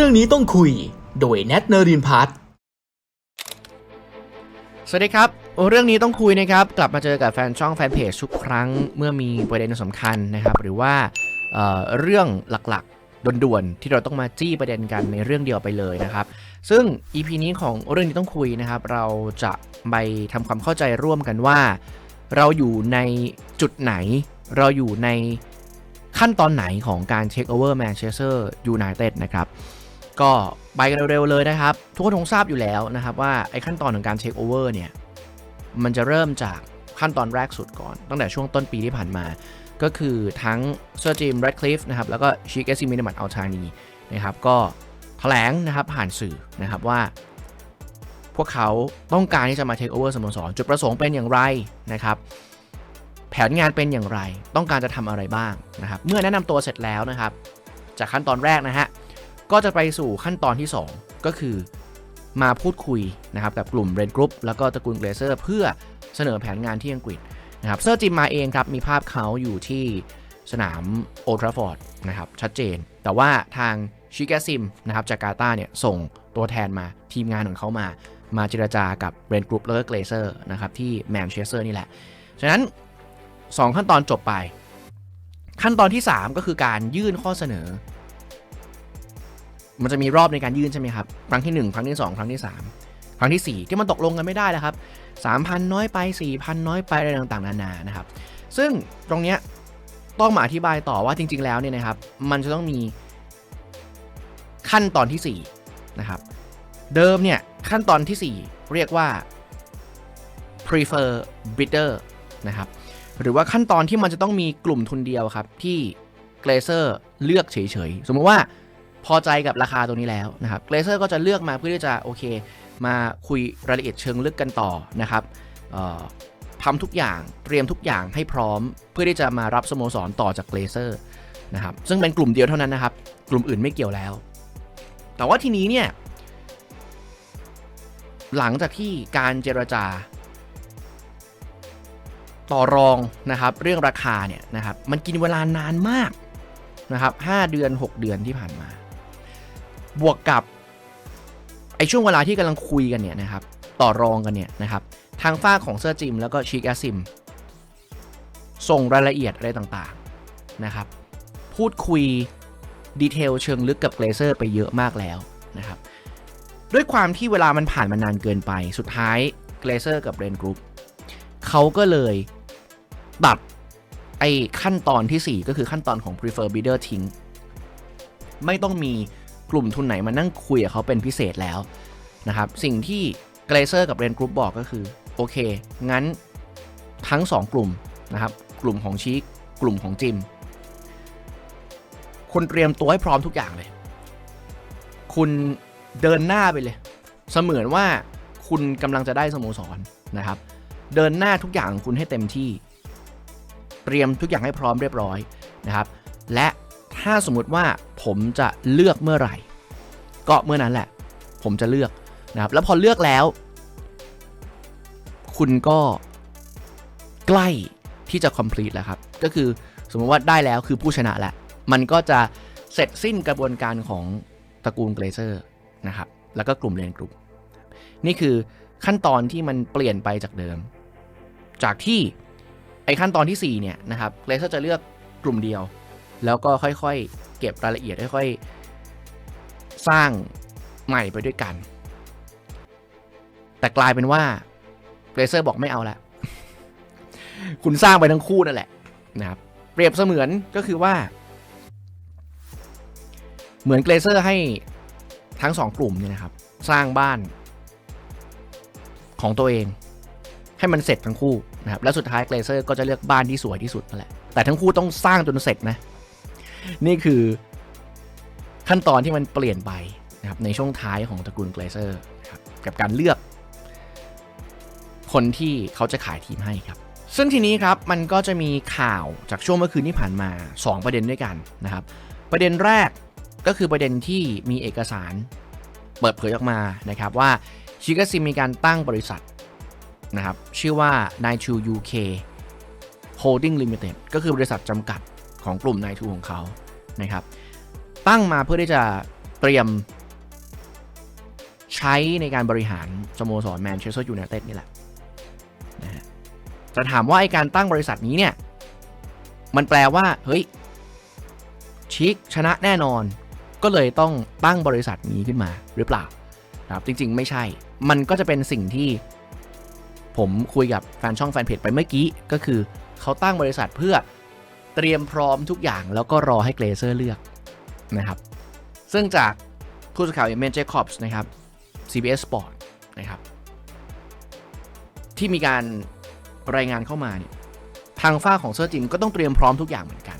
รื่องนี้ต้องคุย โดยแนทเนรินพัฒน์สวัสดีครับ เรื่องนี้ต้องคุยนะครับ กลับมาเจอกับแฟนช่องแฟนเพจทุกครั้งเมื่อมีประเด็นสำคัญนะครับ หรือว่าเเรื่องหลักๆด่วนๆที่เราต้องมาจี้ประเด็นกันในเรื่องเดียวไปเลยนะครับ ซึ่ง EP นี้ของเรื่องนี้ต้องคุยนะครับ เราจะไปทำความเข้าใจร่วมกันว่า เราอยู่ในจุดไหน เราอยู่ในขั้นตอนไหนของการ Take over Manchester United นะครับ ก็ไปกันเร็วๆเลยนะครับ ทุกคนคงทราบอยู่แล้วนะครับว่าไอ้ขั้นตอนของการ Take over เนี่ย มันจะเริ่มจากขั้นตอนแรกสุดก่อน ตั้งแต่ช่วงต้นปีที่ผ่านมา ก็คือทั้งเซอร์จิมแรดคลิฟนะครับ แล้วก็ชิคเอซิมินมัตอัลชานีนะครับ ก็แถลงนะครับผ่านสื่อนะครับว่า พวกเขาต้องการที่จะมาเทคโอเวอร์สโมสรจุดประสงค์เป็นอย่างไรนะครับแผนงานเป็นอย่างไร ต้องการจะทำอะไรบ้างนะครับ เมื่อแนะนำตัวเสร็จแล้วนะครับ จากขั้นตอนแรกนะฮะ ก็จะไปสู่ขั้นตอนที่ 2 ก็คือมาพูดคุยนะครับกับกลุ่มเรนกรุ๊ปแล้วก็ตระกูลเกรเซอร์เพื่อเสนอแผนงานที่อังกฤษนะครับเซอร์จิมมาเองครับมีภาพเขาอยู่ที่สนามโอทราฟอร์ดนะครับชัดเจน แต่ว่าทางชิกาซิมนะครับจากกาตาเนี่ยส่งตัวแทนมาทีมงานของเขามา มาเจรจากับเรนกรุ๊ปแล้วก็เกรเซอร์นะครับที่แมนเชสเตอร์นี่แหละ ฉะนั้น 2 ขั้นตอนจบไป ขั้นตอนที่ 3 ก็คือการยื่นข้อเสนอ มันจะมีรอบในการยื่นใช่ไหมครับ ครั้งที่ 1 ครั้งที่ 2 ครั้งที่ 3 ครั้งที่ 4 ที่มันตกลงกันไม่ได้แล้วครับ3,000 น้อยไป 4,000 น้อยไปอะไรต่างๆ นานานะครับ ซึ่งตรงเนี้ยต้องมาอธิบายต่อว่าจริง ๆ แล้วเนี่ยนะครับ มันจะต้องมีขั้นตอนที่ 4 นะครับ เดิมเนี่ยขั้นตอนที่ 4 เรียกว่า prefer bidder นะครับหรือว่าขั้นตอนที่มันจะต้องมีกลุ่มทุนเดียวครับ ที่เกรเซอร์เลือกเฉยๆ สมมติว่า พอใจกับราคาตัวนี้แล้วนะครับเกรเซอร์ก็จะเลือกมาเพื่อที่จะโอเค มาคุยรายละเอียดเชิงลึกกันต่อนะครับทำทุกอย่างเตรียมทุกอย่างให้พร้อม เพื่อที่จะมารับสโมสรต่อจากเกรเซอร์นะครับซึ่งเป็นกลุ่มเดียวเท่านั้นนะครับ กลุ่มอื่นไม่เกี่ยวแล้ว แต่ว่าทีนี้เนี่ยหลังจากที่การเจรจา ต่อรองนะครับ เรื่องราคาเนี่ยนะครับมันกินเวลานานมากนะครับ5เดือน 6 เดือนที่ผ่านมา บวกกับไอช่วงเวลาที่กำลังคุยกันเนี่ยนะครับต่อรองกันเนี่ยนะครับทางฝ้าของเซอร์จิมแล้วก็ชิกแอซิมส่งรายละเอียดอะไรต่างๆนะครับพูดคุยดีเทลเชิงลึกกับเกรเซอร์ไปเยอะมากแล้วนะครับด้วยความที่เวลามันผ่านมานานเกินไป สุดท้ายเกรเซอร์กับเรนกรุ๊ปเขาก็เลยตัดไอ้ขั้นตอนทีสี่4 ก็คือขั้นตอนของ prefer bidder ทิ้ง ไม่ต้องมี กลุ่มทุนไหนมานั่งคุยกับเขาเป็นพิเศษแล้วนะครับสิ่งที่เกรเซอร์กับเรนกรุ๊ปบอกก็คือ โอเค งั้นทั้ง 2 กลุ่มนะครับกลุ่มของชีกกลุ่มของจิม คุณเตรียมตัวให้พร้อมทุกอย่างเลย คุณเดินหน้าไปเลย เสมือนว่าคุณกำลังจะได้สโมสรนะครับ เดินหน้าทุกอย่างของคุณให้เต็มที่ เตรียมทุกอย่างให้พร้อมเรียบร้อยนะครับ และ ถ้าสมมุติว่าผมจะเลือกเมื่อไหร่ ก็เมื่อนั้นแหละ ผมจะเลือกนะครับ แล้วพอเลือกแล้ว คุณก็ใกล้ที่จะ complete แล้วครับ ก็คือสมมติว่าได้แล้วคือผู้ชนะแหล้วมันก็จะเสร็จสิ้นกระบวนการของตระกูลเกรเซอร์นะครับ แล้วก็กลุ่มเรียนกลุ่ม นี่คือขั้นตอนที่มันเปลี่ยนไปจากเดิม จากที่ไอขั้นตอนที่ 4 เนี่ยนะครับเกรเซอร์จะเลือกกลุ่มเดียว แล้วก็ค่อยๆ เก็บรายละเอียดค่อยๆ สร้างใหม่ไปด้วยกัน แต่กลายเป็นว่าเกรเซอร์บอกไม่เอาละคุณสร้างไปทั้งคู่นั่นแหละนะครับเปรียบเสมือนก็คือว่า เหมือนเกรเซอร์ให้ทั้งสองกลุ่มเนี่ยนะครับ สร้างบ้านของตัวเอง ให้มันเสร็จทั้งคู่นะครับ แล้วสุดท้ายเกรเซอร์ก็จะเลือกบ้านที่สวยที่สุดนั่นแหละแต่ทั้งคู่ต้องสร้างจนเสร็จนะ นี่คือขั้นตอนที่มันเปลี่ยนไปนะครับในช่วงท้ายของตระกูลเกรเซอร์ครับกับการเลือกคนที่เขาจะขายทีมให้ครับ ซึ่งทีนี้ครับมันก็จะมีข่าวจากช่วงเมื่อคืนที่ผ่านมา 2 ประเด็นด้วยกันนะครับ ประเด็นแรกก็คือประเด็นที่มีเอกสารเปิดเผยออกมานะครับว่าชิกาซิมีการตั้งบริษัทนะครับชื่อว่า n i 2 UK Holding Limited ก็คือบริษัทจำกัด ของกลุ่ม n i 2ของเขานะครับ ตั้งมาเพื่อที่จะเตรียมใช้ในการบริหารสโมสรแมนเชสเตอร์ยูไนเต็ดนี่แหละนะฮะจะถามว่าไอการตั้งบริษัทนี้เนี่ย มันแปลว่า เฮ้ย ชิกชนะแน่นอน ก็เลยต้องตั้งบริษัทนี้ขึ้นมาหรือเปล่าครับจริง ๆ ไม่ใช่ มันก็จะเป็นสิ่งที่ผมคุยกับแฟนช่องแฟนเพจไปเมื่อกี้ ก็คือเขาตั้งบริษัทเพื่อ เตรียมพร้อมทุกอย่างแล้วก็รอให้เกรเซอร์เลือกนะครับ ซึ่งจากผู้สื่อข่าวเอเมนเจคอบส์นะครับ CBS Sport นะครับ ที่มีการรายงานเข้ามาเนี่ยทางฝ้าของเซอร์จิมก็ต้องเตรียมพร้อมทุกอย่างเหมือนกัน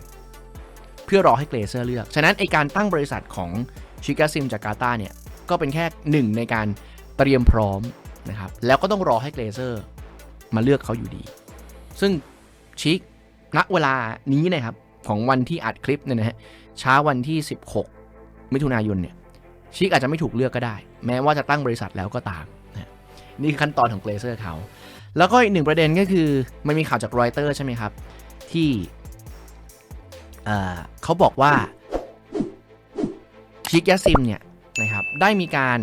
เพื่อรอให้เกรเซอร์เลือก ฉะนั้นไอการตั้งบริษัทของชิกาซิมจาการ์ตาเนี่ยก็เป็นแค่หนึ่งในการเตรียมพร้อมนะครับแล้วก็ต้องรอให้เกรเซอร์มาเลือกเขาอยู่ดี ซึ่งชิก ณเวลานี้นะครับของวันที่อัดคลิปเนี่ยนะฮะเช้าวันที่ 16 มิถุนายนเนี่ยชิกอาจจะไม่ถูกเลือกก็ได้ แม้ว่าจะตั้งบริษัทแล้วก็ตามนะนี่คือขั้นตอนของเกรเซอร์เขา แล้วก็อีกหนึ่งประเด็นก็คือ มันมีข่าวจากรอยเตอร์ใช่ไหมครับ ที่เเขาบอกว่าชิกยาซิมเนี่ยนะครับได้มีการ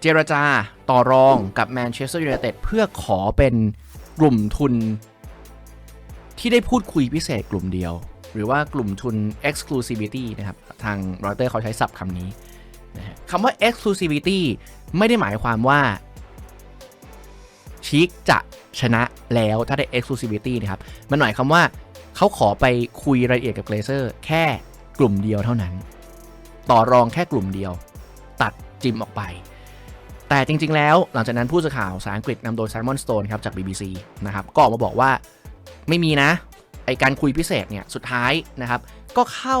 เจรจาต่อรองกับแมนเชสเตอร์ยูไนเต็ดเพื่อขอเป็นกลุ่มทุน ที่ได้พูดคุยพิเศษกลุ่มเดียว หรือว่ากลุ่มทุน exclusivity นะครับ ทางรอยเตอร์เขาใช้ศัพท์คำนี้นะคำว่า exclusivity ไม่ได้หมายความว่าชิกจะชนะแล้วถ้าได้ exclusivity นะครับ มันหมายความว่าเขาขอไปคุยรายละเอียดกับเกรเซอร์แค่กลุ่มเดียวเท่านั้น ต่อรองแค่กลุ่มเดียว ตัดจิมออกไป แต่จริงๆแล้วหลังจากนั้นผู้สื่อข่าวภาษาอังกฤษนำโดย Simon Stone ครับจาก BBC นะครับก็ออกมาบอกว่า ไม่มีนะไอการคุยพิเศษเนี่ยสุดท้ายนะครับ ก็เข้า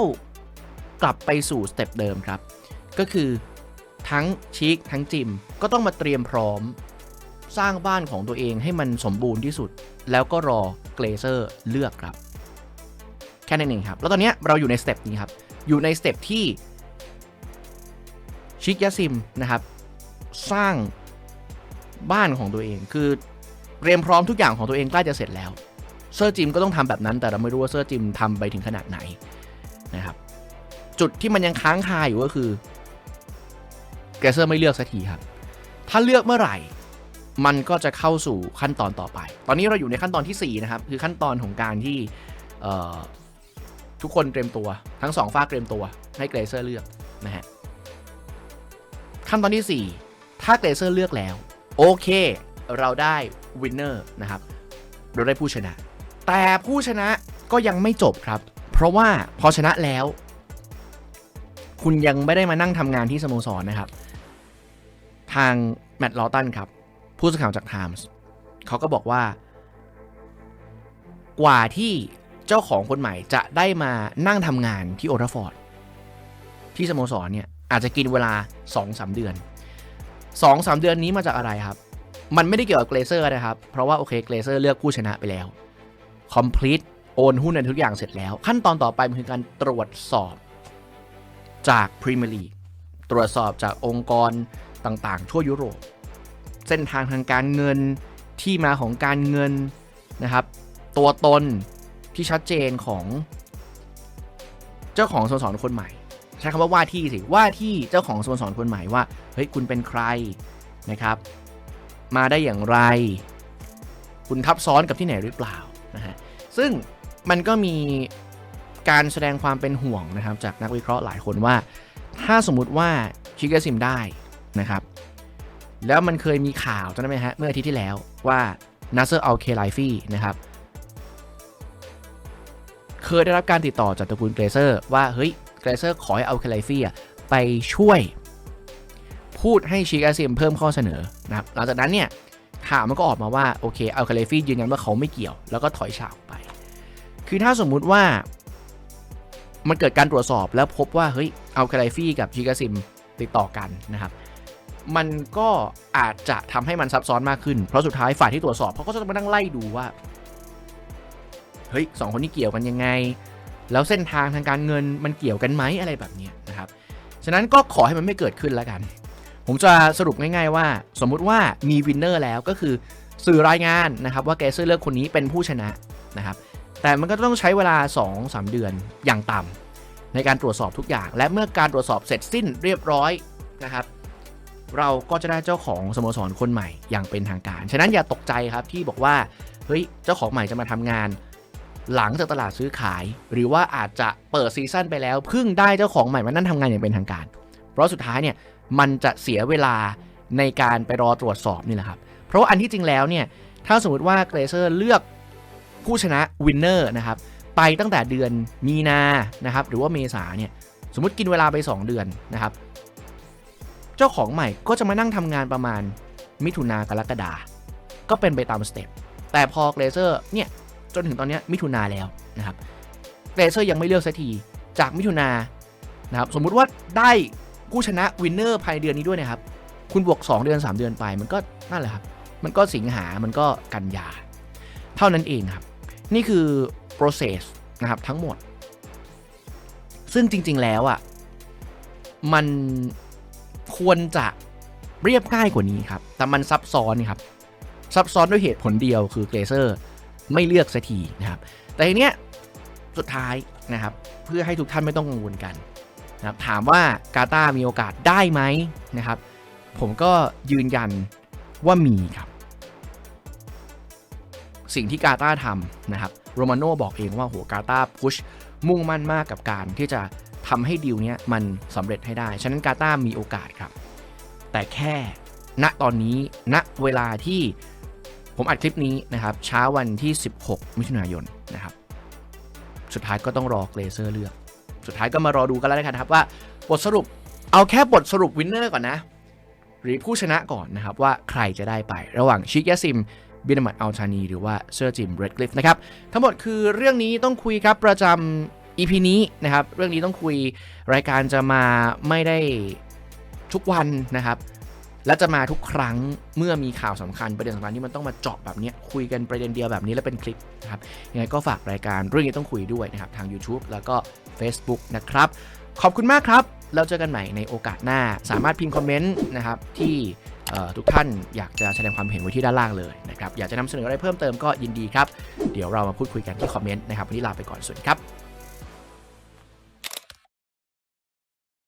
กลับไปสู่สเต็ปเดิมครับ ก็คือทั้งชีคทั้งจิมก็ต้องมาเตรียมพร้อม สร้างบ้านของตัวเองให้มันสมบูรณ์ที่สุด แล้วก็รอเกรเซอร์เลือกครับ แค่นั้นเองครับ แล้วตอนนี้เราอยู่ในสเต็ปนี้ครับ อยู่ในสเต็ปที่ชิกยาซิมนะครับ สร้างบ้านของตัวเองคือเตรียมพร้อมทุกอย่างของตัวเองใกล้จะเสร็จแล้ว เซอร์จิมก็ต้องทำแบบนั้น แต่เราไม่รู้ว่าเซอร์จิมทำไปถึงขนาดไหนนะครับ จุดที่มันยังค้างคาอยู่ก็คือเกเซอร์ไม่เลือกสักทีครับ ถ้าเลือกเมื่อไหร่ มันก็จะเข้าสู่ขั้นตอนต่อไป ตอนนี้เราอยู่ในขั้นตอนทีสี่4 นะครับ คือขั้นตอนของการที่ทุกคนเตรียมตัว ทั้งสองฝ้าเตรียมตัว ให้เกรเซอร์เลือกนะฮะ ขั้นตอนที่ 4 ถ้าเกรเซอร์เลือกแล้ว โอเค เราได้วินเนอร์นะครับ เราได้ผู้ชนะ แต่ผู้ชนะก็ยังไม่จบครับ เพราะว่าพอชนะแล้ว คุณยังไม่ได้มานั่งทำงานที่สโมสรนะครับ ทางแมตต์ลอตันครับ ผู้สื่อข่าวจากไทมส์เขาก็บอกว่า กว่าที่เจ้าของคนใหม่จะได้มานั่งทำงานที่โอทราฟอร์ดที่สโมสรเนี่ยอาจจะกินเวลา 2-3 เดือน 2-3 เดือนนี้มาจากอะไรครับ มันไม่ได้เกี่ยวกับเกรเซอร์นะครับ เพราะว่าโอเคเกรเซอร์เลือกผู้ชนะไปแล้ว complete โอนหุ้นในทุกอย่างเสร็จแล้ว ขั้นตอนต่อไปมันคือการตรวจสอบจากพรีเมียร์ลีกตรวจสอบจากองค์กรต่างๆ ทั่วยุโรป เส้นทางทางการเงินที่มาของการเงินนะครับ ตัวตนที่ชัดเจนของ เจ้าของสโมสรคนใหม่ ใช้คำว่าว่าที่สิว่าที่เจ้าของสโมสรคนใหม่ว่าเฮ้ยคุณเป็นใครนะครับ มาได้อย่างไร คุณทับซ้อนกับที่ไหนหรือเปล่า นะฮะซึ่งมันก็มีการแสดงความเป็นห่วงนะครับจากนักวิเคราะห์หลายคนว่า ถ้าสมมุติว่าชิกาซิมได้นะครับ แล้วมันเคยมีข่าวจำได้ไหมฮะเมื่ออาทิตย์ที่แล้วว่านัสเซอร์อัลเคไลฟี่นะครับเคยได้รับการติดต่อจากตระกูลเกรเซอร์ว่า เฮ้ย เกรเซอร์ขอให้เอัลเคไลฟี่ไปช่วย พูดให้ชิกาซิมเพิ่มข้อเสนอนะครับหลังจากนั้นเนี่ย ข่าวมันก็ออกมาว่าโอเคอัลเคไลฟี่ยืนยันว่าเขาไม่เกี่ยวแล้วก็ถอยฉากไป คือถ้าสมมุติว่ามันเกิดการตรวจสอบแล้วพบว่าเฮ้ยอัลเคไลฟี่กับชิกาซิมติดต่อกันนะครับมันก็อาจจะทำให้มันซับซ้อนมากขึ้น เพราะสุดท้ายฝ่ายที่ตรวจสอบเขาก็จะมานั่งไล่ดูว่า เฮ้ยสองคนนี้เกี่ยวกันยังไง แล้วเส้นทางทางการเงินมันเกี่ยวกันไหมอะไรแบบนี้นะครับ ฉะนั้นก็ขอให้มันไม่เกิดขึ้นแล้วกัน ผมจะสรุปง่ายๆว่า สมมุติว่ามีวินเนอร์แล้วก็คือสื่อรายงานนะครับว่าเกเซอร์เลือกคนนี้เป็นผู้ชนะนะครับแต่มันก็ต้องใช้เวลา 2-3 เดือนอย่างต่ในการตรวจสอบทุกอย่าง และเมื่อการตรวจสอบเสร็จสิ้นเรียบร้อยนะครับ เราก็จะได้เจ้าของสโมสรคนใหม่อย่างเป็นทางการ ฉะนั้นอย่าตกใจครับที่บอกว่าเฮ้ยเจ้าของใหม่จะมาทำงาน หลังจากตลาดซื้อขาย หรือว่าอาจจะเปิดซีซั่นไปแล้วเพิ่งได้เจ้าของใหม่มานั่นทำงานอย่างเป็นทางการ เพราะสุดท้ายเนี่ย มันจะเสียเวลาในการไปรอตรวจสอบนี่แหละครับ เพราะว่าอันที่จริงแล้วเนี่ย ถ้าสมมติว่าเกรเซอร์เลือกผู้ชนะวินเนอร์นะครับ ไปตั้งแต่เดือนมีนานะครับ หรือว่าเมษาเนี่ย สมมติกินเวลาไป 2 เดือนนะครับ เจ้าของใหม่ก็จะมานั่งทำงานประมาณมิถุนากรกฎาก็เป็นไปตามสเต็ป แต่พอเกรเซอร์เนี่ยจนถึงตอนนี้มิถุนาแล้วนะครับเกรเซอร์ยังไม่เลือกสักที จากมิถุนานะครับ สมมุติว่าได้ ผู้ชนะวินเนอร์ภายในเดือนนี้ด้วยนะครับ คุณบวก 2 เดือน 3 เดือนไป มันก็นั่นแหละครับ มันก็สิงหา มันก็กันยา เท่านั้นเองครับ นี่คือ process นะครับทั้งหมด ซึ่งจริง ๆ แล้วอะ่ะ มันควรจะเรียบง่ายกว่านี้ครับ แต่มันซับซ้อนครับ ซับซ้อนด้วยเหตุผลเดียวคือเกรเซอร์ไม่เลือกสักทีนะครับ แต่ทีเนี้ยสุดท้ายนะครับ เพื่อให้ทุกท่านไม่ต้องกังวลกัน นะครับถามว่ากาตาร์มีโอกาสได้ไหมนะครับ ผมก็ยืนยันว่ามีครับ สิ่งที่กาตาร์ทำนะครับโรมาโน่บอกเองว่าโหกาตาร์พุชมุ่งมั่นมากกับการที่จะทำให้ดีลเนี้ยมันสำเร็จให้ได้ ฉะนั้นกาตาร์มีโอกาสครับ แต่แค่ณตอนนี้ณเวลาที่ผมอัดคลิปนี้นะครับเช้าวันที่ 16 มิถุนายนนะครับ สุดท้ายก็ต้องรอเกรเซอร์เลือก สุดท้ายก็มารอดูกันแล้วนะครับว่าบทสรุปเอาแค่บทสรุปวินเนอร์ก่อนนะ หรือผู้ชนะก่อนนะครับว่าใครจะได้ไประหว่างชิกยาซิมบินามัดอัลชานีหรือว่าเซอร์จิมเรดคลิฟนะครับทั้งหมดคือเรื่องนี้ต้องคุยครับประจำ EP นี้นะครับเรื่องนี้ต้องคุยรายการจะมาไม่ได้ทุกวันนะครับ และจะมาทุกครั้งเมื่อมีข่าวสำคัญประเด็นสำคัญที่มันต้องมาเจาะแบบนี้คุยกันประเด็นเดียวแบบนี้แล้วเป็นคลิปนะครับยังไงก็ฝากรายการเรื่องนี้ต้องคุยด้วยนะครับทาง YouTube แล้วก็ Facebook นะครับ ขอบคุณมากครับแล้วเจอกันใหม่ในโอกาสหน้า สามารถพิมพ์คอมเมนต์นะครับที่ทุกท่านอยากจะแสดงความเห็นไว้ที่ด้านล่างเลยนะครับอยากจะนำเสนออะไรเพิ่มเติมก็ยินดีครับ เดี๋ยวเรามาพูดคุยกันที่คอมเมนต์นะครับวันนี้ลาไปก่อนสวัสดีครับ